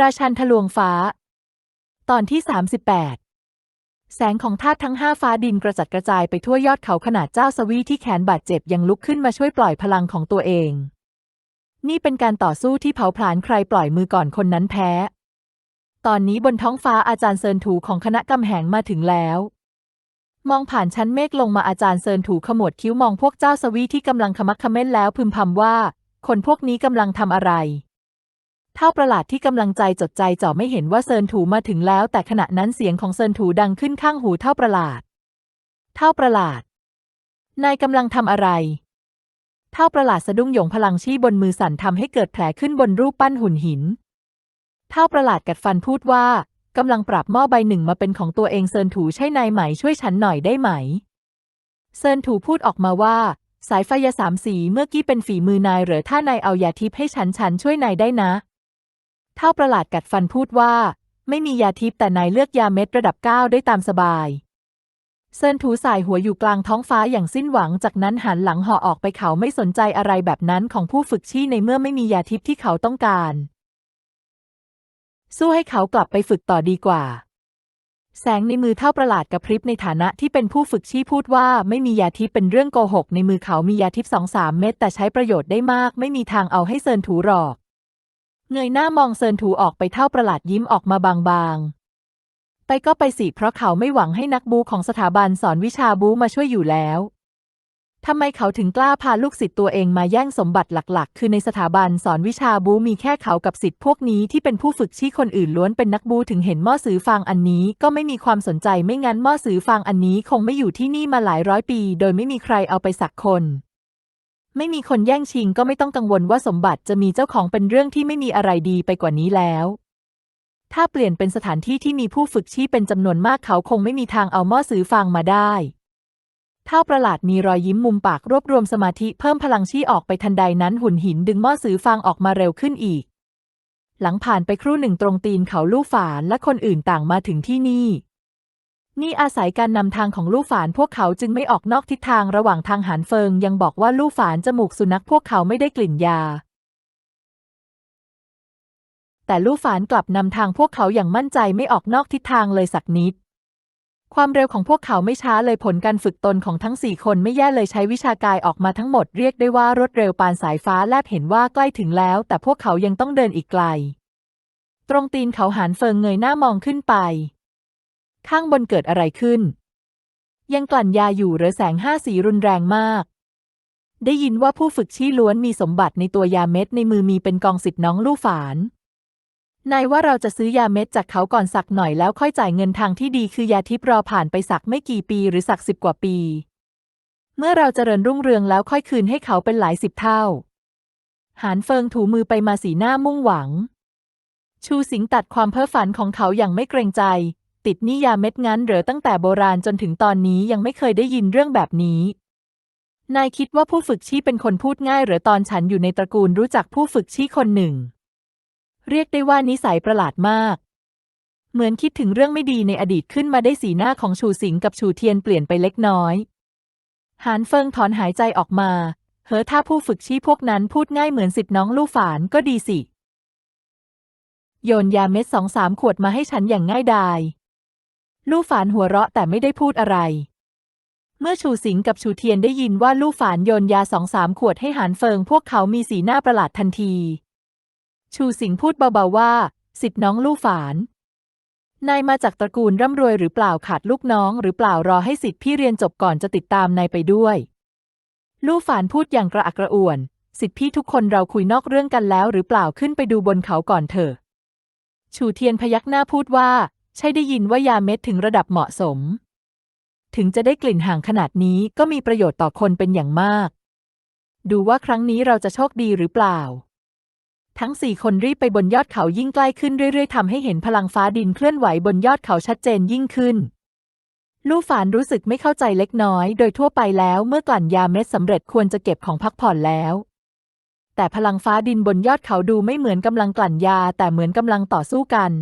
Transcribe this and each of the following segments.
ราชันทะลวงฟ้า ตอนที่ 38 แสงของธาตุทั้งห้าฟ้าดินกระจัดกระจายไปทั่วยอดเขาขนาดเจ้าสวีที่แขนบาดเจ็บยังลุกขึ้นมาช่วยปล่อยพลังของตัวเอง นี่เป็นการต่อสู้ที่เผาผลาญใครปล่อยมือก่อนคนนั้นแพ้ ตอนนี้บนท้องฟ้าอาจารย์เซินถูของคณะกำแหงมาถึงแล้ว มองผ่านชั้นเมฆลงมาอาจารย์เซินถูขมวดคิ้วมองพวกเจ้าสวีที่กำลังขมักขม้นแล้วพึมพำว่า คนพวกนี้กำลังทำอะไร เท่าประหลาดที่กำลังใจจดใจจ่อไม่เห็นว่าเซินถูมาถึงแล้ว แต่ขณะนั้นเสียงของเซินถูดังขึ้นข้างหูเท่าประหลาด เท่าประหลาด นายกำลังทำอะไร เท่าประหลาดสะดุ้งหยงพลังชี้บนมือสั่นทำให้เกิดแผลขึ้นบนรูปปั้นหุ่นหิน เท่าประหลาดกัดฟันพูดว่ากำลังปรับหม้อใบหนึ่งมาเป็นของตัวเองเซินถูใช่นายไหมช่วยฉันหน่อยได้ไหม เซินถูพูดออกมาว่า สายไฟยาสามสีเมื่อกี้เป็นฝีมือนายหรือถ้านายเอายาทิพย์ให้ฉันฉันช่วยนายได้นะ เท่าประหลาดกัดฟันพูดว่า ไม่มียาทิพย์แต่นายเลือกยาเม็ดระดับเก้าได้ตามสบาย เซินถูสายหัวอยู่กลางท้องฟ้าอย่างสิ้นหวัง จากนั้นหันหลังห่อออกไปเขาไม่สนใจอะไรแบบนั้นของผู้ฝึกชี่ในเมื่อไม่มียาทิพย์ที่เขาต้องการ สู้ให้เขากลับไปฝึกต่อดีกว่า แสงในมือเท่าประหลาดกระพริบในฐานะที่เป็นผู้ฝึกชี่พูดว่าไม่มียาทิพย์เป็นเรื่องโกหก ในมือเขามียาทิพย์สองสามเม็ดแต่ใช้ประโยชน์ได้มาก ไม่มีทางเอาให้เซินถูหรอก เงยหน้ามองเซินถูออกไปเท่าประหลาดยิ้มออกมาบางๆ ไปก็ไปสิเพราะเขาไม่หวังให้นักบูของสถาบันสอนวิชาบูมาช่วยอยู่แล้วทำไมเขาถึงกล้าพาลูกศิษย์ตัวเองมาแย่งสมบัติหลัก ๆ คือในสถาบันสอนวิชาบูมีแค่เขากับศิษย์พวกนี้ที่เป็นผู้ฝึกชี้คนอื่นล้วนเป็นนักบูถึงเห็นหม้อสือฟางอันนี้ก็ไม่มีความสนใจไม่งั้นหม้อสือฟางอันนี้คงไม่อยู่ที่นี่มาหลายร้อยปี โดยไม่มีใครเอาไปสักคน ไม่มีคนแย่งชิงก็ไม่ต้องกังวลว่าสมบัติจะมีเจ้าของเป็นเรื่องที่ไม่มีอะไรดีไปกว่านี้แล้ว ถ้าเปลี่ยนเป็นสถานที่ที่มีผู้ฝึกชี้เป็นจำนวนมากเขาคงไม่มีทางเอาหม้อสือฟางมาได้เท่าประหลาดมีรอยยิ้มมุมปากรวบรวมสมาธิเพิ่มพลังชี้ออกไปทันใดนั้นหุ่นหินดึงหม้อสือฟางออกมาเร็วขึ้นอีก หลังผ่านไปครู่หนึ่งตรงตีนเขาลู่ฝานและคนอื่นต่างมาถึงที่นี่ นี่อาศัยการนำทางของลู่ฝานพวกเขาจึงไม่ออกนอกทิศทางระหว่างทางหานเฟิงยังบอกว่าลู่ฝานจมูกสุนัขพวกเขาไม่ได้กลิ่นยา แต่ลู่ฝานกลับนำทางพวกเขาอย่างมั่นใจไม่ออกนอกทิศทางเลยสักนิด ความเร็วของพวกเขาไม่ช้าเลยผลการฝึกตนของทั้งสี่คนไม่แย่เลยใช้วิชากายออกมาทั้งหมดเรียกได้ว่ารวดเร็วปานสายฟ้าแลบเห็นว่าใกล้ถึงแล้ว แต่พวกเขายังต้องเดินอีกไกล ตรงตีนเขาหานเฟิงเงยหน้ามองขึ้นไป ข้างบนเกิดอะไรขึ้น ยังกลั่นยาอยู่หรือแสงห้าสีรุนแรงมาก ได้ยินว่าผู้ฝึกชี้ล้วนมีสมบัติในตัวยาเม็ดในมือมีเป็นกองสิทธิ์น้องลู่ฝานนายว่าเราจะซื้อยาเม็ดจากเขาก่อนสักหน่อยแล้วค่อยจ่ายเงินทางที่ดีคือยาทิพย์รอผ่านไปสักไม่กี่ปีหรือสักสิบกว่าปี เมื่อเราเจริญรุ่งเรืองแล้วค่อยคืนให้เขาเป็นหลายสิบเท่า หานเฟิงถูมือไปมาสีหน้ามุ่งหวัง ชูสิงตัดความเพ้อฝันของเขาอย่างไม่เกรงใจ ติดนี่ยาเม็ดงั้นเหรอตั้งแต่โบราณจนถึงตอนนี้ยังไม่เคยได้ยินเรื่องแบบนี้ นายคิดว่าผู้ฝึกชี้เป็นคนพูดง่ายหรือตอนฉันอยู่ในตระกูลรู้จักผู้ฝึกชี้คนหนึ่ง เรียกได้ว่านิสัยประหลาดมาก เหมือนคิดถึงเรื่องไม่ดีในอดีตขึ้นมาได้สีหน้าของชูสิงกับชูเทียนเปลี่ยนไปเล็กน้อย หานเฟิงถอนหายใจออกมาเฮ้อถ้าผู้ฝึกชี้พวกนั้นพูดง่ายเหมือนสิทธิ์น้องลู่ฝานก็ดีสิโยนยาเม็ดสองสามขวดมาให้ฉันอย่างง่ายดาย ลู่ฝานหัวเราะแต่ไม่ได้พูดอะไร เมื่อชูสิงกับชูเทียนได้ยินว่าลู่ฝานโยนยาสองสามขวดให้หานเฟิง พวกเขามีสีหน้าประหลาดทันที ชูสิงพูดเบาๆว่า สิทธิ์น้องลู่ฝานนายมาจากตระกูลร่ำรวยหรือเปล่าขาดลูกน้อง หรือเปล่ารอให้สิทธิ์พี่เรียนจบก่อนจะติดตามนายไปด้วย ลู่ฝานพูดอย่างกระอักกระอ่วน สิทธิ์พี่ทุกคนเราคุยนอกเรื่องกันแล้ว หรือเปล่าขึ้นไปดูบนเขาก่อนเถอะ ชูเทียนพยักหน้าพูดว่า ใช่ได้ยินว่ายาเม็ดถึงระดับเหมาะสม ถึงจะได้กลิ่นห่างขนาดนี้ก็มีประโยชน์ต่อคนเป็นอย่างมาก ดูว่าครั้งนี้เราจะโชคดีหรือเปล่า ทั้งสี่คนรีบไปบนยอดเขายิ่งใกล้ขึ้นเรื่อยๆทำให้เห็นพลังฟ้าดินเคลื่อนไหวบนยอดเขาชัดเจนยิ่งขึ้น ลู่ฝานรู้สึกไม่เข้าใจเล็กน้อย โดยทั่วไปแล้วเมื่อกลั่นยาเม็ดสำเร็จควรจะเก็บของพักผ่อนแล้วแต่พลังฟ้าดินบนยอดเขาดูไม่เหมือนกำลังกลั่นยา แต่เหมือนกำลังต่อสู้กัน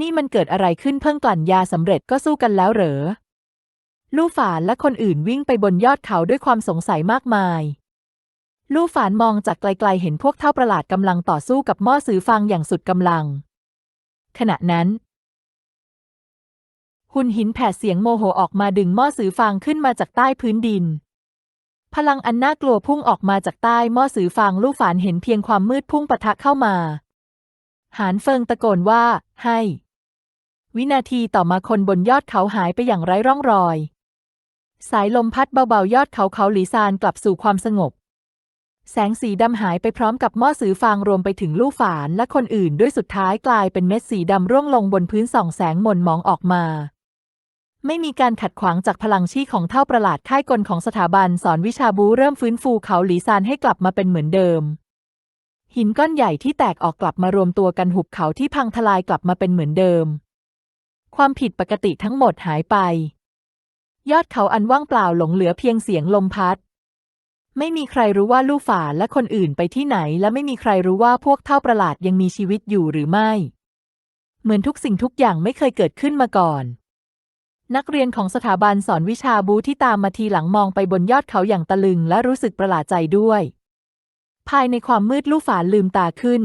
นี่มันเกิดอะไรขึ้นเพิ่งกลั่นยาสำเร็จก็สู้กันแล้วเหรอ ลู่ฝานและคนอื่นวิ่งไปบนยอดเขาด้วยความสงสัยมากมาย ลู่ฝานมองจากไกลๆเห็นพวกเท่าประหลาดกำลังต่อสู้กับหม้อสือฟางอย่างสุดกำลัง ขณะนั้น หุ่นหินแผดเสียงโมโหออกมาดึงหม้อสือฟางขึ้นมาจากใต้พื้นดินพลังอันน่ากลัวพุ่งออกมาจากใต้หม้อสือฟางลู่ฝานเห็นเพียงความมืดพุ่งปะทะเข้ามา หานเฟิงตะโกนว่า ให้ วินาทีต่อมาคนบนยอดเขาหายไปอย่างไร้ร่องรอย สายลมพัดเบาๆ ยอดเขาเขาหลีซานกลับสู่ความสงบ แสงสีดำหายไปพร้อมกับหม้อสือฟางรวมไปถึงลู่ฝานและคนอื่นด้วยสุดท้ายกลายเป็นเม็ดสีดำร่วงลงบนพื้นส่องแสงหม่นมองออกมา ไม่มีการขัดขวางจากพลังชีของเท่าประหลาดค่ายกลของสถาบันสอนวิชาบูเริ่มฟื้นฟูเขาหลีซานให้กลับมาเป็นเหมือนเดิม หินก้อนใหญ่ที่แตกออกกลับมารวมตัวกันหุบเขาที่พังทลายกลับมาเป็นเหมือนเดิม ความผิดปกติทั้งหมดหายไป ยอดเขาอันว่างเปล่าหลงเหลือเพียงเสียงลมพัด ไม่มีใครรู้ว่าลู่ฝาและคนอื่นไปที่ไหน และไม่มีใครรู้ว่าพวกเท่าประหลาดยังมีชีวิตอยู่หรือไม่ เหมือนทุกสิ่งทุกอย่างไม่เคยเกิดขึ้นมาก่อน นักเรียนของสถาบันสอนวิชาบูที่ตามมาทีหลังมองไปบนยอดเขาอย่างตะลึงและรู้สึกประหลาดใจด้วย ภายในความมืดลู่ฝาลืมตาขึ้น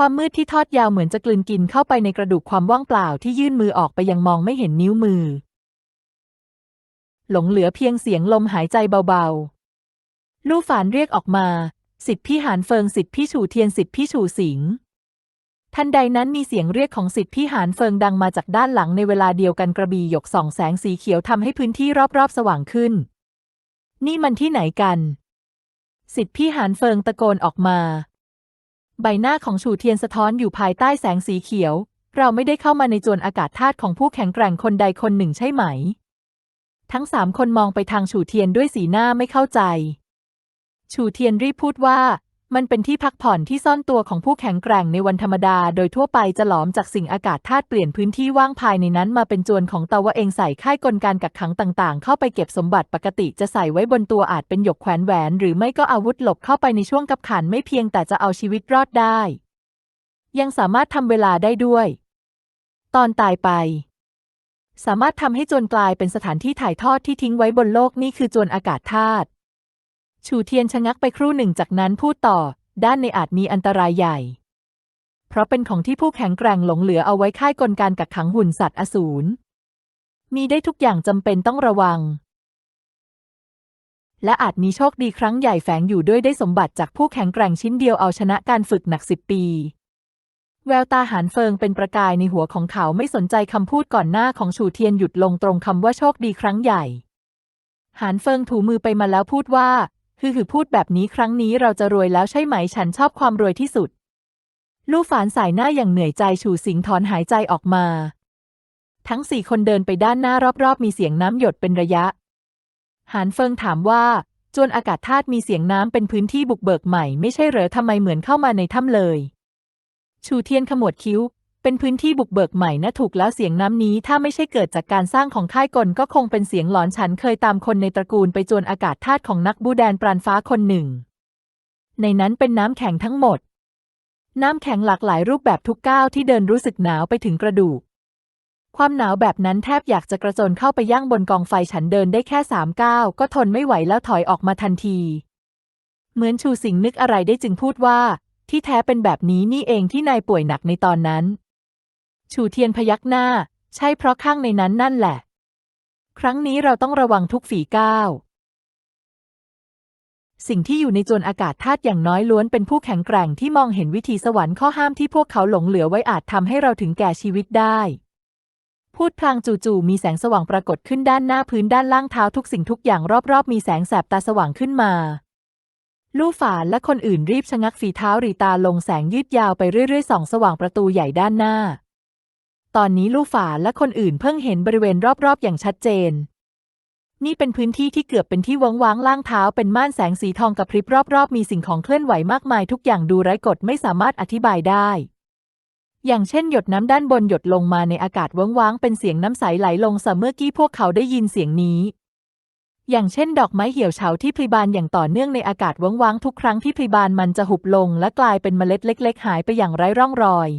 ความมืดที่ทอดยาวเหมือนจะกลืนกินเข้าไปในกระดูกความว่างเปล่าที่ยื่นมือออกไปยังมองไม่เห็นนิ้วมือ หลงเหลือเพียงเสียงลมหายใจเบาๆ ลู่ฝานเรียกออกมา สิทธิพี่หานเฟิงสิทธิพี่ฉูเทียนสิทธิพี่ฉูสิงทันใดนั้นมีเสียงเรียกของสิทธิพี่หานเฟิงดังมาจากด้านหลังในเวลาเดียวกันกระบี่หยกส่องแสงสีเขียวทำให้พื้นที่รอบๆ สว่างขึ้น นี่มันที่ไหนกัน สิทธิพี่หานเฟิงตะโกนออกมา ใบหน้าของฉูเทียนสะท้อนอยู่ภายใต้แสงสีเขียว เราไม่ได้เข้ามาในจวนอากาศธาตุของผู้แข็งแกร่งคนใดคนหนึ่งใช่ไหม ทั้งสามคนมองไปทางฉูเทียนด้วยสีหน้าไม่เข้าใจฉูเทียนรีบพูดว่า มันเป็นที่พักผ่อนที่ซ่อนตัวของผู้แข็งแกร่งในวันธรรมดา โดยทั่วไปจะหลอมจากสิ่งอากาศธาตุเปลี่ยนพื้นที่ว่างภายในนั้นมาเป็นจวนของตะวะเองใส่ค่ายกลการกักขังต่างๆ เข้าไปเก็บสมบัติปกติจะใส่ไว้บนตัวอาจเป็นหยกแขวนแหวน หรือไม่ก็อาวุธหลบเข้าไปในช่วงกับขันไม่เพียงแต่จะเอาชีวิตรอดได้ ยังสามารถทำเวลาได้ด้วย ตอนตายไปสามารถทำให้จวนกลายเป็นสถานที่ถ่ายทอดที่ทิ้งไว้บนโลกนี่คือจวนอากาศธาตุ ชูเทียนชะงักไปครู่หนึ่งจากนั้นพูดต่อ ด้านในอาจมีอันตรายใหญ่ เพราะเป็นของที่ผู้แข็งแกร่งหลงเหลือเอาไว้ค่ายกลการกักขังหุ่นสัตว์อสูร มีได้ทุกอย่างจำเป็นต้องระวัง และอาจมีโชคดีครั้งใหญ่แฝงอยู่ด้วยได้สมบัติจากผู้แข็งแกร่งชิ้นเดียวเอาชนะการฝึกหนักสิบปี แววตาหานเฟิงเป็นประกายในหัวของเขาไม่สนใจคำพูดก่อนหน้าของฉูเทียนหยุดลงตรงคำว่าโชคดีครั้งใหญ่หานเฟิงถูมือไปมาแล้วพูดว่า คือคือพูดแบบนี้ครั้งนี้เราจะรวยแล้วใช่ไหมฉันชอบความรวยที่สุด ลู่ฝานสายหน้าอย่างเหนื่อยใจฉูสิงถอนหายใจออกมา ทั้งสี่คนเดินไปด้านหน้ารอบๆ มีเสียงน้ำหยดเป็นระยะ หานเฟิงถามว่า จวนอากาศธาตุมีเสียงน้ำเป็นพื้นที่บุกเบิกใหม่ไม่ใช่เหรอทำไมเหมือนเข้ามาในถ้ำเลย ชูเทียนขมวดคิ้ว เป็นพื้นที่บุกเบิกใหม่นะถูกแล้วเสียงน้ำนี้ ถ้าไม่ใช่เกิดจากการสร้างของค่ายกลก็คงเป็นเสียงหลอนฉันเคยตามคนในตระกูลไปจวนอากาศธาตุของนักบูแดนปราณฟ้าคนหนึ่ง ในนั้นเป็นน้ำแข็งทั้งหมด น้ำแข็งหลากหลายรูปแบบทุกก้าวที่เดินรู้สึกหนาวไปถึงกระดูก ความหนาวแบบนั้นแทบอยากจะกระโจนเข้าไปย่างบนกองไฟฉันเดินได้แค่สามก้าวก็ทนไม่ไหวแล้วถอยออกมาทันที เหมือนชูสิงนึกอะไรได้จึงพูดว่า ที่แท้เป็นแบบนี้นี่เองที่นายป่วยหนักในตอนนั้น ชูเทียนพยักหน้า ใช่เพราะข้างในนั้นนั่นแหละ ครั้งนี้เราต้องระวังทุกฝีก้าว สิ่งที่อยู่ในจวนอากาศธาตุอย่างน้อยล้วนเป็นผู้แข็งแกร่งที่มองเห็นวิธีสวรรค์ข้อห้ามที่พวกเขาหลงเหลือไว้อาจทำให้เราถึงแก่ชีวิตได้พูดพลางจู่ๆมีแสงสว่างปรากฏขึ้นด้านหน้าพื้นด้านล่างเท้าทุกสิ่งทุกอย่างรอบๆ มีแสงแสบตาสว่างขึ้นมา ลู่ฝานและคนอื่นรีบชะงักฝีเท้ารีตาลงแสงยืดยาวไปเรื่อยๆส่องสว่างประตูใหญ่ด้านหน้า ตอนนี้ลู่ฝาและคนอื่นเพิ่งเห็นบริเวณรอบๆ อย่างชัดเจน นี่เป็นพื้นที่ที่เกือบเป็นที่วังว้างล่างเท้าเป็นม่านแสงสีทองกระพริบรอบๆ มีสิ่งของเคลื่อนไหวมากมายทุกอย่างดูไร้กฎไม่สามารถอธิบายได้ อย่างเช่นหยดน้ำด้านบนหยดลงมาในอากาศว้งว้างเป็นเสียงน้ำใสไหลลงสะเมื่อกี้พวกเขาได้ยินเสียงนี้อย่างเช่นดอกไม้เหี่ยวเฉาที่พลิบานอย่างต่อเนื่องในอากาศว้งว้างทุกครั้งที่พลิบานมันจะหุบลงและกลายเป็นเมล็ดเล็ก ๆ หายไปอย่างไร้ร่องรอย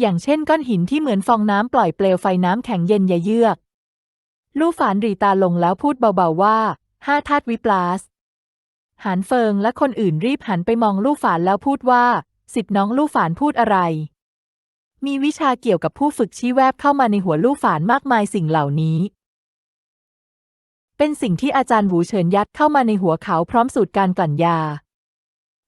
อย่างเช่นก้อนหินที่เหมือนฟองน้ำปล่อยเปลวไฟน้ำแข็งเย็นยะเยือก ลู่ฝานรีตาลงแล้วพูดเบาๆว่าห้าธาตุวิปลาสหานเฟิงและคนอื่นรีบหันไปมองลู่ฝานแล้วพูดว่า สิทธิ์น้องลู่ฝานพูดอะไร มีวิชาเกี่ยวกับผู้ฝึกชี้แวบเข้ามาในหัวลู่ฝานมากมายสิ่งเหล่านี้ เป็นสิ่งที่อาจารย์หวูเฉินยัดเข้ามาในหัวเขาพร้อมสูตรการกลั่นยา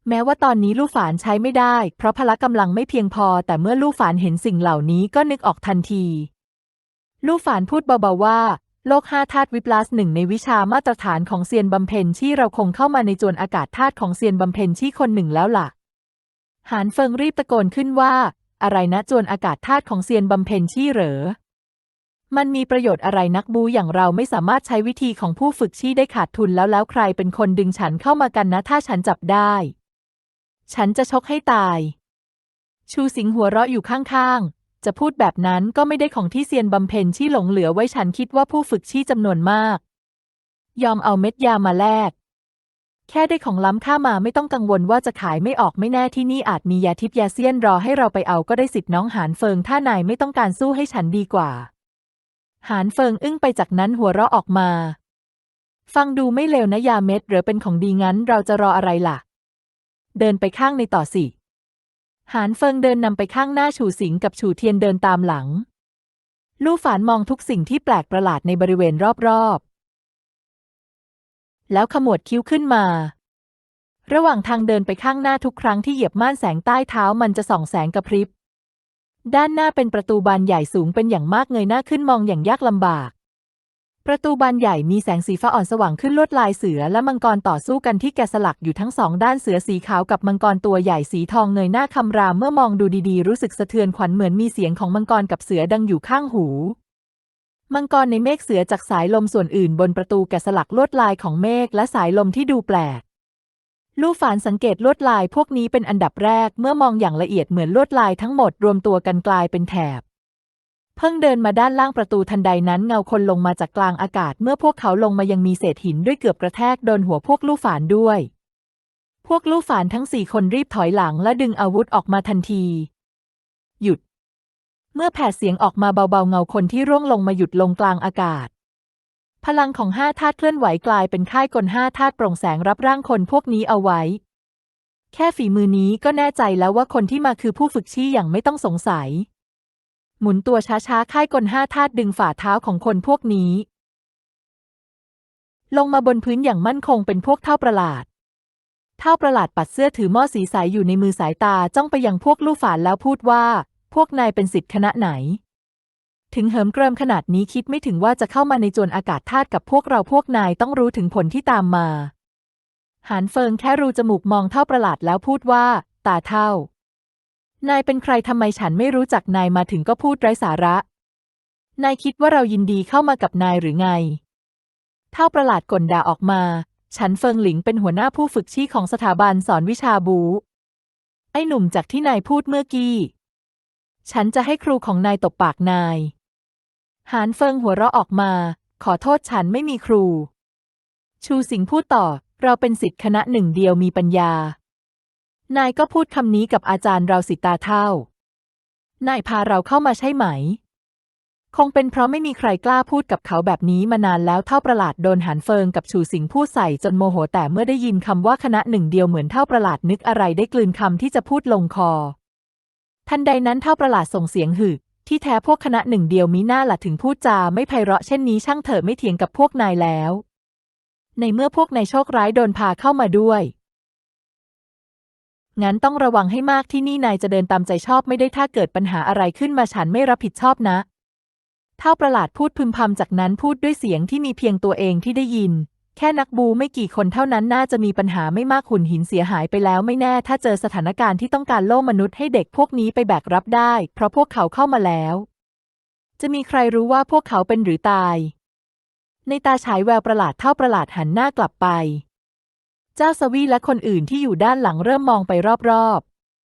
แม้ว่าตอนนี้ลู่ฝานใช้ไม่ได้ เพราะพละกำลังไม่เพียงพอ แต่เมื่อลู่ฝานเห็นสิ่งเหล่านี้ก็นึกออกทันที ลู่ฝานพูดเบาๆว่า โลกห้าธาตุวิปลาสหนึ่งในวิชามาตรฐานของเซียนบำเพ็ญที่เราคงเข้ามาในจวนอากาศธาตุของเซียนบำเพ็ญที่คนหนึ่งแล้วล่ะ หานเฟิงรีบตะโกนขึ้นว่า อะไรนะจวนอากาศธาตุของเซียนบำเพ็ญชี่เหรอ มันมีประโยชน์อะไรนักบูอย่างเราไม่สามารถใช้วิธีของผู้ฝึกชี่ได้ขาดทุนแล้วแล้วใครเป็นคนดึงฉันเข้ามากันนะถ้าฉันจับได้ ฉันจะชกให้ตาย ชูสิงหัวเราะอยู่ข้างๆ จะพูดแบบนั้นก็ไม่ได้ของที่เซียนบำเพ็ญชี่หลงเหลือไว้ฉันคิดว่าผู้ฝึกชี่จำนวนมาก ยอมเอาเม็ดยามาแลก แค่ได้ของล้ำค่ามาไม่ต้องกังวลว่าจะขายไม่ออกไม่แน่ที่นี่อาจมียาทิพยาเซียนรอให้เราไปเอาก็ได้สิทธิ์น้องหานเฟิงถ้านายไม่ต้องการสู้ให้ฉันดีกว่า หานเฟิงอึ้งไปจากนั้นหัวเราะออกมา ฟังดูไม่เลวนะยาเม็ดหรือเป็นของดีงั้นเราจะรออะไรล่ะ เดินไปข้างในต่อสิ หานเฟิงเดินนำไปข้างหน้าฉูสิงกับฉูเทียนเดินตามหลัง ลู่ฝานมองทุกสิ่งที่แปลกประหลาดในบริเวณรอบๆ แล้วขมวดคิ้วขึ้นมา ระหว่างทางเดินไปข้างหน้าทุกครั้งที่เหยียบม่านแสงใต้เท้ามันจะส่องแสงกระพริบ ด้านหน้าเป็นประตูบานใหญ่สูงเป็นอย่างมากเงยหน้าขึ้นมองอย่างยากลำบาก ประตูบานใหญ่มีแสงสีฟ้าอ่อนสว่างขึ้นลวดลายเสือและมังกรต่อสู้กันที่แกะสลักอยู่ทั้งสองด้านเสือสีขาวกับมังกรตัวใหญ่สีทองเงยหน้าคำรามเมื่อมองดูดีๆ รู้สึกสะเทือนขวัญเหมือนมีเสียงของมังกรกับเสือดังอยู่ข้างหูมังกรในเมฆเสือจากสายลมส่วนอื่นบนประตูแกะสลักลวดลายของเมฆและสายลมที่ดูแปลก ลู่ฝานสังเกตลวดลายพวกนี้เป็นอันดับแรกเมื่อมองอย่างละเอียดเหมือนลวดลายทั้งหมดรวมตัวกันกลายเป็นแถบ เพิ่งเดินมาด้านล่างประตูทันใดนั้นเงาคนลงมาจากกลางอากาศ เมื่อพวกเขาลงมายังมีเศษหินด้วยเกือบกระแทกโดนหัวพวกลู่ฝานด้วย พวกลู่ฝานทั้งสี่คนรีบถอยหลังและดึงอาวุธออกมาทันที หยุด เมื่อแผดเสียงออกมาเบาๆเงาคนที่ร่วงลงมาหยุดลงกลางอากาศ พลังของห้าธาตุเคลื่อนไหวกลายเป็นค่ายกลห้าธาตุโปร่งแสงรับร่างคนพวกนี้เอาไว้ แค่ฝีมือนี้ก็แน่ใจแล้วว่าคนที่มาคือผู้ฝึกชี้อย่างไม่ต้องสงสัย หมุนตัวช้าๆ ค่ายกลห้าธาตุดึงฝ่าเท้าของคนพวกนี้ ลงมาบนพื้นอย่างมั่นคงเป็นพวกเท่าประหลาด เท่าประหลาดปัดเสื้อถือหม้อสีใสอยู่ในมือสายตาจ้องไปยังพวกลู่ฝานแล้วพูดว่า พวกนายเป็นสิทธิ์คณะไหน ถึงเหิมเกริมขนาดนี้คิดไม่ถึงว่าจะเข้ามาในจวนอากาศธาตุกับพวกเราพวกนายต้องรู้ถึงผลที่ตามมาหานเฟิงแค่รูจมูกมองเท่าประหลาดแล้วพูดว่า ตาเท่า นายเป็นใครทำไมฉันไม่รู้จักนายมาถึงก็พูดไร้สาระ นายคิดว่าเรายินดีเข้ามากับนายหรือไง เท่าประหลาดกลด่าออกมา ฉันเฟิงหลิงเป็นหัวหน้าผู้ฝึกชี้ของสถาบันสอนวิชาบู ไอ้หนุ่มจากที่นายพูดเมื่อกี้ ฉันจะให้ครูของนายตบปากนาย หานเฟิงหัวเราะออกมา ขอโทษฉันไม่มีครู ชูสิงพูดต่อ เราเป็นสิทธิคณะหนึ่งเดียวมีปัญญา นายก็พูดคำนี้กับอาจารย์เราสิตาเท่า นายพาเราเข้ามาใช่ไหม คงเป็นเพราะไม่มีใครกล้าพูดกับเขาแบบนี้มานานแล้วเท่าประหลาดโดนหันเฟิงกับชูสิงพูดใส่จนโมโหแต่เมื่อได้ยินคำว่าคณะหนึ่งเดียวเหมือนเท่าประหลาดนึกอะไรได้กลืนคำที่จะพูดลงคอ ทันใดนั้นเท่าประหลาดส่งเสียงหึที่แท้พวกคณะหนึ่งเดียวมิน่าหละถึงพูดจาไม่ไพเราะเช่นนี้ช่างเถอะไม่เถียงกับพวกนายแล้ว ในเมื่อพวกนายโชคร้ายโดนพาเข้ามาด้วย งั้นต้องระวังให้มากที่นี่นายจะเดินตามใจชอบไม่ได้ถ้าเกิดปัญหาอะไรขึ้นมาฉันไม่รับผิดชอบนะ เท่าประหลาดพูดพึมพำจากนั้นพูดด้วยเสียงที่มีเพียงตัวเองที่ได้ยิน แค่นักบูไม่กี่คนเท่านั้นน่าจะมีปัญหาไม่มากหุ่นหินเสียหายไปแล้วไม่แน่ถ้าเจอสถานการณ์ที่ต้องการโล่มนุษย์ให้เด็กพวกนี้ไปแบกรับได้ เพราะพวกเขาเข้ามาแล้ว จะมีใครรู้ว่าพวกเขาเป็นหรือตาย ในตาฉายแววประหลาดเท่าประหลาดหันหน้ากลับไป เจ้าสวีและคนอื่นที่อยู่ด้านหลังเริ่มมองไปรอบ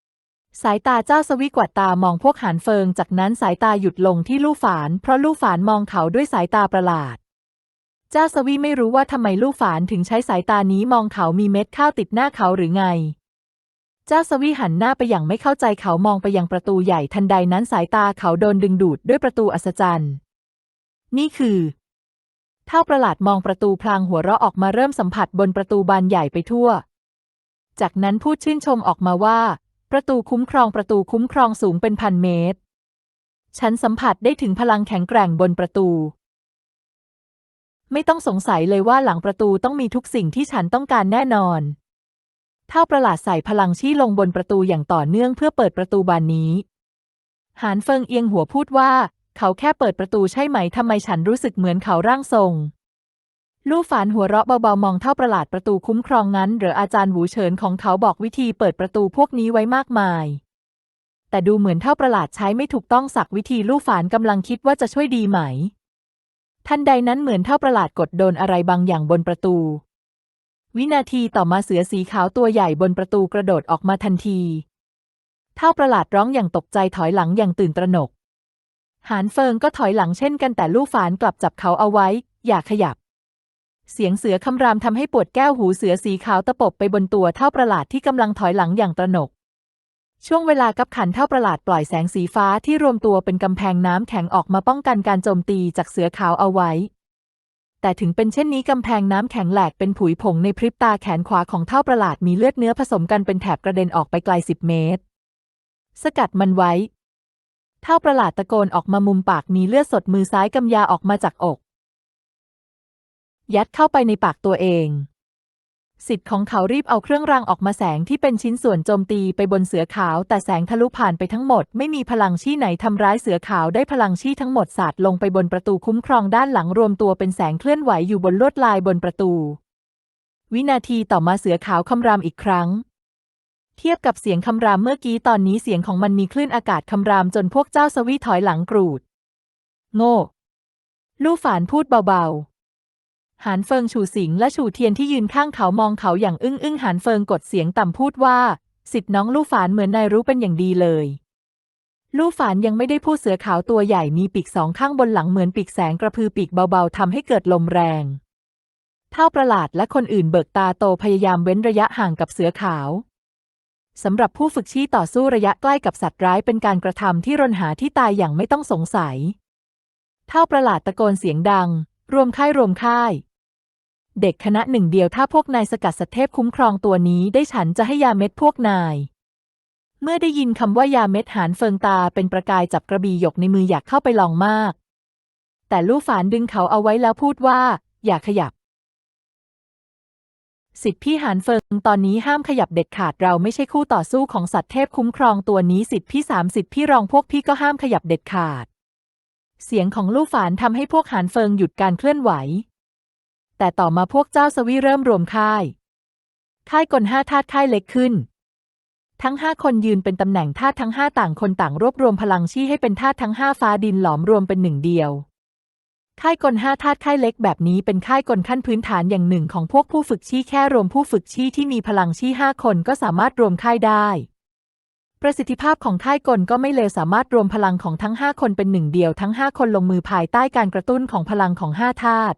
ๆ สายตาเจ้าสวีกวาดตามองพวกหานเฟิง จากนั้นสายตาหยุดลงที่ลู่ฝาน เพราะลู่ฝานมองเขาด้วยสายตาประหลาด เจ้าสวีไม่รู้ว่าทำไมลู่ฝานถึงใช้สายตานี้มองเขามีเม็ดข้าวติดหน้าเขาหรือไง เจ้าสวีหันหน้าไปอย่างไม่เข้าใจเขามองไปยังประตูใหญ่ทันใดนั้นสายตาเขาโดนดึงดูดด้วยประตูอัศจรรย์ นี่คือ เท่าประหลาดมองประตูพลางหัวเราะออกมาเริ่มสัมผัสบนประตูบานใหญ่ไปทั่ว จากนั้นพูดชื่นชมออกมาว่า ประตูคุ้มครองประตูคุ้มครองสูงเป็นพันเมตร ฉันสัมผัสได้ถึงพลังแข็งแกร่งบนประตู ไม่ต้องสงสัยเลยว่าหลังประตูต้องมีทุกสิ่งที่ฉันต้องการแน่นอน เท่าประหลาดใส่พลังชี้ลงบนประตูอย่างต่อเนื่องเพื่อเปิดประตูบานนี้หานเฟิงเอียงหัวพูดว่า เขาแค่เปิดประตูใช่ไหมทำไมฉันรู้สึกเหมือนเขาร่างทรง ลู่ฝานหัวเราะเบาๆมองเท่าประหลาดประตูคุ้มครองนั้น หรืออาจารย์หวูเฉินของเขาบอกวิธีเปิดประตูพวกนี้ไว้มากมาย แต่ดูเหมือนเท่าประหลาดใช้ไม่ถูกต้องสักวิธีลู่ฝานกำลังคิดว่าจะช่วยดีไหม ทันใดนั้นเหมือนเท่าประหลาดกดโดนอะไรบางอย่างบนประตู วินาทีต่อมาเสือสีขาวตัวใหญ่บนประตูกระโดดออกมาทันที เท่าประหลาดร้องอย่างตกใจถอยหลังอย่างตื่นตระหนก หานเฟิงก็ถอยหลังเช่นกันแต่ลู่ฝานกลับจับเขาเอาไว้ อย่าขยับ เสียงเสือคำรามทำให้ปวดแก้วหูเสือสีขาวตะปบไปบนตัวเท่าประหลาดที่กำลังถอยหลังอย่างตระหนก ช่วงเวลากับขันเท่าประหลาดปล่อยแสงสีฟ้าที่รวมตัวเป็นกำแพงน้ำแข็งออกมาป้องกันการโจมตีจากเสือขาวเอาไว้ แต่ถึงเป็นเช่นนี้กำแพงน้ำแข็งแหลกเป็นผุยผงในพริบตาแขนขวาของเท่าประหลาดมีเลือดเนื้อผสมกันเป็นแถบกระเด็นออกไปไกลสิบเมตร สกัดมันไว้ เท่าประหลาดตะโกนออกมามุมปากมีเลือดสดมือซ้ายกำยาออกมาจากอก ยัดเข้าไปในปากตัวเอง สิทธิ์ของเขารีบเอาเครื่องรางออกมาแสงที่เป็นชิ้นส่วนโจมตีไปบนเสือขาว แต่แสงทะลุผ่านไปทั้งหมด ไม่มีพลังชี้ไหนทำร้ายเสือขาวได้พลังชี้ทั้งหมดสาดลงไปบนประตูคุ้มครองด้านหลังรวมตัวเป็นแสงเคลื่อนไหวอยู่บนลวดลายบนประตู วินาทีต่อมาเสือขาวคำรามอีกครั้ง เทียบกับเสียงคำรามเมื่อกี้ตอนนี้เสียงของมันมีคลื่นอากาศคำรามจนพวกเจ้าสวีถอยหลังกรูด โง่ ลู่ฝานพูดเบาๆ หานเฟิงฉูสิงและฉูเทียนที่ยืนข้างเขามองเขาอย่างอึ้งอึ้งหานเฟิงกดเสียงต่ำพูดว่า สิทธิ์น้องลู่ฝานเหมือนนายรู้เป็นอย่างดีเลย ลู่ฝานยังไม่ได้พูดเสือขาวตัวใหญ่มีปีกสองข้างบนหลังเหมือนปีกแสงกระพือปีกเบาๆทำให้เกิดลมแรงเท่าประหลาดและคนอื่นเบิกตาโตพยายามเว้นระยะห่างกับเสือขาว สำหรับผู้ฝึกชี้ต่อสู้ระยะใกล้กับสัตว์ร้ายเป็นการกระทำที่รนหาที่ตายอย่างไม่ต้องสงสัย เท่าประหลาดตะโกนเสียงดัง รวมค่ายรวมค่าย เด็กคณะหนึ่งเดียวถ้าพวกนายสกัดสัตว์เทพคุ้มครองตัวนี้ได้ฉันจะให้ยาเม็ดพวกนาย เมื่อได้ยินคำว่ายาเม็ดหานเฟิงตาเป็นประกายจับกระบี่หยกในมืออยากเข้าไปลองมาก แต่ลู่ฝานดึงเขาเอาไว้แล้วพูดว่า อย่าขยับ สิทธิพี่หานเฟิงตอนนี้ห้ามขยับเด็ดขาดเราไม่ใช่คู่ต่อสู้ของสัตว์เทพคุ้มครองตัวนี้สิทธิพี่สามสิทธิพี่รองพวกพี่ก็ห้ามขยับเด็ดขาด เสียงของลู่ฝานทำให้พวกหานเฟิงหยุดการเคลื่อนไหว แต่ต่อมาพวกเจ้าสวีเริ่มรวมค่าย ค่ายกลห้าธาตุค่ายเล็กขึ้น ทั้งห้าคนยืนเป็นตำแหน่งธาตุทั้งห้าต่างคนต่างรวบรวมพลังชี้ให้เป็นธาตุทั้งห้าฟ้าดินหลอมรวมเป็นหนึ่งเดียว ค่ายกลห้าธาตุค่ายเล็กแบบนี้เป็นค่ายกลขั้นพื้นฐานอย่างหนึ่งของพวกผู้ฝึกชี้แค่รวมผู้ฝึกชี้ที่มีพลังชี้ห้าคนก็สามารถรวมค่ายได้ ประสิทธิภาพของค่ายกลก็ไม่เลวสามารถรวมพลังของทั้งห้าคนเป็นหนึ่งเดียวทั้งห้าคนลงมือภายใต้การกระตุ้นของพลังของห้าธาตุ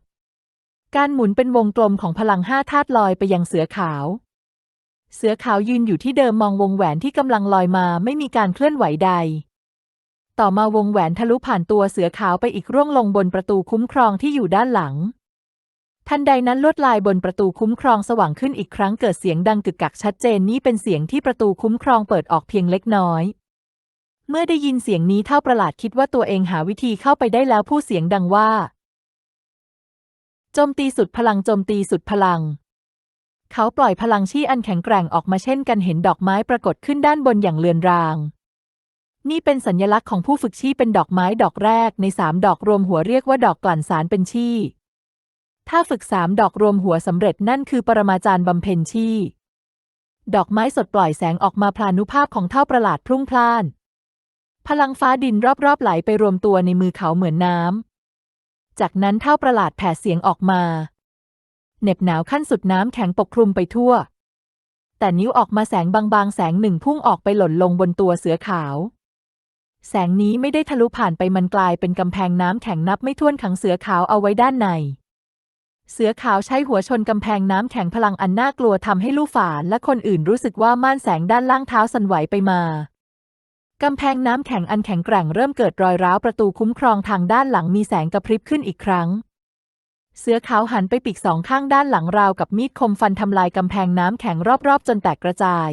การหมุนเป็นวงกลมของพลังห้าธาตุลอยไปยังเสือขาว เสือขาวยืนอยู่ที่เดิมมองวงแหวนที่กำลังลอยมาไม่มีการเคลื่อนไหวใด ต่อมาวงแหวนทะลุผ่านตัวเสือขาวไปอีกร่วงลงบนประตูคุ้มครองที่อยู่ด้านหลัง ทันใดนั้นลวดลายบนประตูคุ้มครองสว่างขึ้นอีกครั้งเกิดเสียงดังกึกกักชัดเจนนี่เป็นเสียงที่ประตูคุ้มครองเปิดออกเพียงเล็กน้อย เมื่อได้ยินเสียงนี้เท่าประหลาดคิดว่าตัวเองหาวิธีเข้าไปได้แล้วผู้เสียงดังว่าโจมตีสุดพลังโจมตีสุดพลัง เขาปล่อยพลังชี่อันแข็งแกร่งออกมาเช่นกันเห็นดอกไม้ปรากฏขึ้นด้านบนอย่างเลือนราง นี่เป็นสัญลักษณ์ของผู้ฝึกชีเป็นดอกไม้ดอกแรกในสามดอกรวมหัวเรียกว่าดอกกลั่นสารเป็นชีถ้าฝึกสามดอกรวมหัวสำเร็จนั่นคือปรมาจารย์บำเพ็ญชีดอกไม้สดปล่อยแสงออกมาพลานุภาพของเท่าประหลาดพรุ่งพล่าน พลังฟ้าดินรอบๆไหลไปรวมตัวในมือเขาเหมือนน้ำ จากนั้นเท่าประหลาดแผ่เสียงออกมาเหน็บหนาวขั้นสุดน้ำแข็งปกคลุมไปทั่ว แต่นิ้วออกมาแสงบางๆ แสงหนึ่งพุ่งออกไปหล่นลงบนตัวเสือขาว แสงนี้ไม่ได้ทะลุผ่านไปมันกลายเป็นกำแพงน้ำแข็งนับไม่ถ้วนขังเสือขาวเอาไว้ด้านใน เสือขาวใช้หัวชนกำแพงน้ำแข็งพลังอันน่ากลัวทำให้ลูกฝานและคนอื่นรู้สึกว่าม่านแสงด้านล่างเท้าสั่นไหวไปมากำแพงน้ำแข็งอันแข็งแกร่งเริ่มเกิดรอยร้าวประตูคุ้มครองทางด้านหลังมีแสงกระพริบขึ้นอีกครั้ง เสือขาวหันไปปีกสองข้างด้านหลังราวกับมีดคมฟันทำลายกำแพงน้ำแข็งรอบๆ จนแตกกระจาย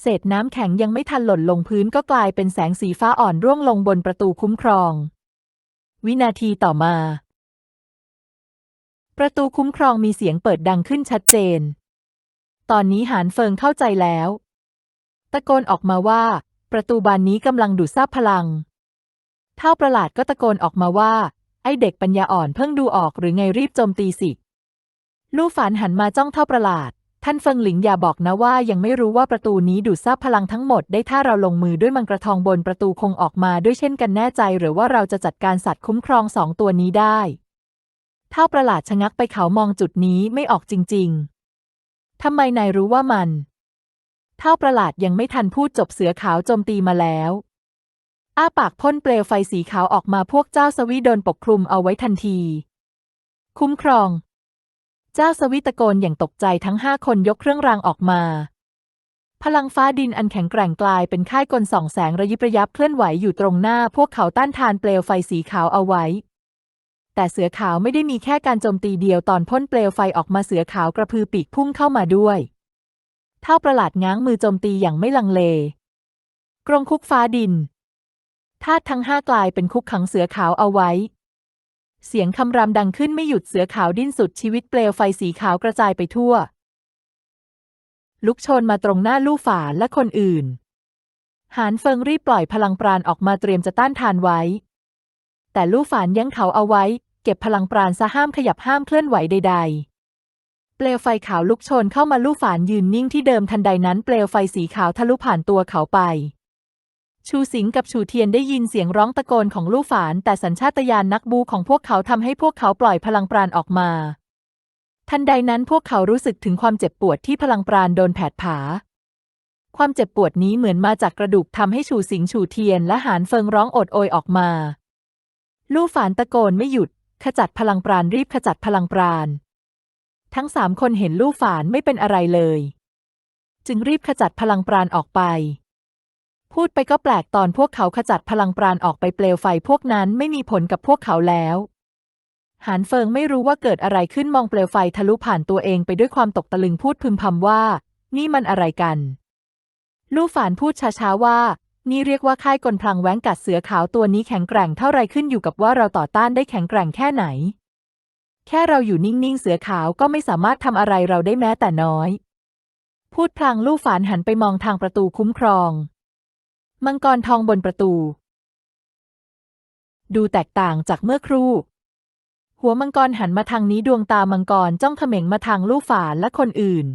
เศษน้ำแข็งยังไม่ทันหล่นลงพื้นก็กลายเป็นแสงสีฟ้าอ่อนร่วงลงบนประตูคุ้มครอง วินาทีต่อมา ประตูคุ้มครองมีเสียงเปิดดังขึ้นชัดเจน ตอนนี้หานเฟิงเข้าใจแล้ว ตะโกนออกมาว่า ประตูบานนี้กำลังดูดซับพลัง เท่าประหลาดก็ตะโกนออกมาว่า ไอเด็กปัญญาอ่อนเพิ่งดูออกหรือไงรีบโจมตีสิ ลู่ฝานหันมาจ้องเท่าประหลาด ท่านเฟิงหลิงอย่าบอกนะว่ายังไม่รู้ว่าประตูนี้ดูดซับพลังทั้งหมดได้ถ้าเราลงมือด้วยมังกรทองบนประตูคงออกมาด้วยเช่นกันแน่ใจ หรือว่าเราจะจัดการสัตว์คุ้มครองสองตัวนี้ได้เท่าประหลาดชะงักไปเขามองจุดนี้ไม่ออกจริง ๆทำไมนายรู้ว่ามันเท่าประหลาดยังไม่ทันพูดจบเสือขาวโจมตีมาแล้ว อ้าปากพ่นเปลวไฟสีขาวออกมาพวกเจ้าสวีโดนปกคลุมเอาไว้ทันที คุ้มครอง เจ้าสวิตะโกนอย่างตกใจทั้งห้าคนยกเครื่องรางออกมา พลังฟ้าดินอันแข็งแกร่งกลายเป็นค่ายกลส่องแสงระยิบระยับเคลื่อนไหวอยู่ตรงหน้าพวกเขาต้านทานเปลวไฟสีขาวเอาไว้ แต่เสือขาวไม่ได้มีแค่การโจมตีเดียวตอนพ่นเปลวไฟออกมาเสือขาวกระพือปีกพุ่งเข้ามาด้วยเท่าประหลาดง้างมือโจมตีอย่างไม่ลังเล กรงคุกฟ้าดินธาตุทั้งห้ากลายเป็นคุกขังเสือขาวเอาไว้ เสียงคำรามดังขึ้นไม่หยุดเสือขาวดิ้นสุดชีวิตเปลวไฟสีขาวกระจายไปทั่ว ลุกโชนมาตรงหน้าลู่ฝาและคนอื่น หานเฟิงรีบปล่อยพลังปราณออกมาเตรียมจะต้านทานไว้ แต่ลู่ฝานยั้งเขาเอาไว้ เก็บพลังปราณซะห้ามขยับห้ามเคลื่อนไหวใด ๆ เปลวไฟขาวลุกโชนเข้ามาลู่ฝานยืนนิ่งที่เดิมทันใดนั้นเปลวไฟสีขาวทะลุผ่านตัวเขาไป ชูสิงกับชูเทียนได้ยินเสียงร้องตะโกนของลู่ฝาน แต่สัญชาตญาณนักบูของพวกเขาทำให้พวกเขาปล่อยพลังปราณออกมา ทันใดนั้นพวกเขารู้สึกถึงความเจ็บปวดที่พลังปราณโดนแผดผา ความเจ็บปวดนี้เหมือนมาจากกระดูกทำให้ชูสิงชูเทียนและหานเฟิงร้องโอดโอยออกมา ลู่ฝานตะโกนไม่หยุด ขจัดพลังปราณรีบขจัดพลังปราณทั้งสามคนเห็นลู่ฝานไม่เป็นอะไรเลย จึงรีบขจัดพลังปราณออกไป พูดไปก็แปลกตอนพวกเขาขจัดพลังปราณออกไปเปลวไฟพวกนั้นไม่มีผลกับพวกเขาแล้วหานเฟิงไม่รู้ว่าเกิดอะไรขึ้นมองเปลวไฟทะลุผ่านตัวเองไปด้วยความตกตะลึงพูดพึมพำว่า นี่มันอะไรกัน ลู่ฝานพูดช้าๆว่า นี่เรียกว่าค่ายกลพลังแหวงกัดเสือขาวตัวนี้แข็งแกร่งเท่าไรขึ้นอยู่กับว่าเราต่อต้านได้แข็งแกร่งแค่ไหน แค่เราอยู่นิ่งๆเสือขาวก็ไม่สามารถทำอะไรเราได้แม้แต่น้อย พูดพลางลู่ฝานหันไปมองทางประตูคุ้มครอง มังกรทองบนประตู ดูแตกต่างจากเมื่อครู่ หัวมังกรหันมาทางนี้ดวงตามังกรจ้องเขม็งมาทางลูกฝานและคนอื่น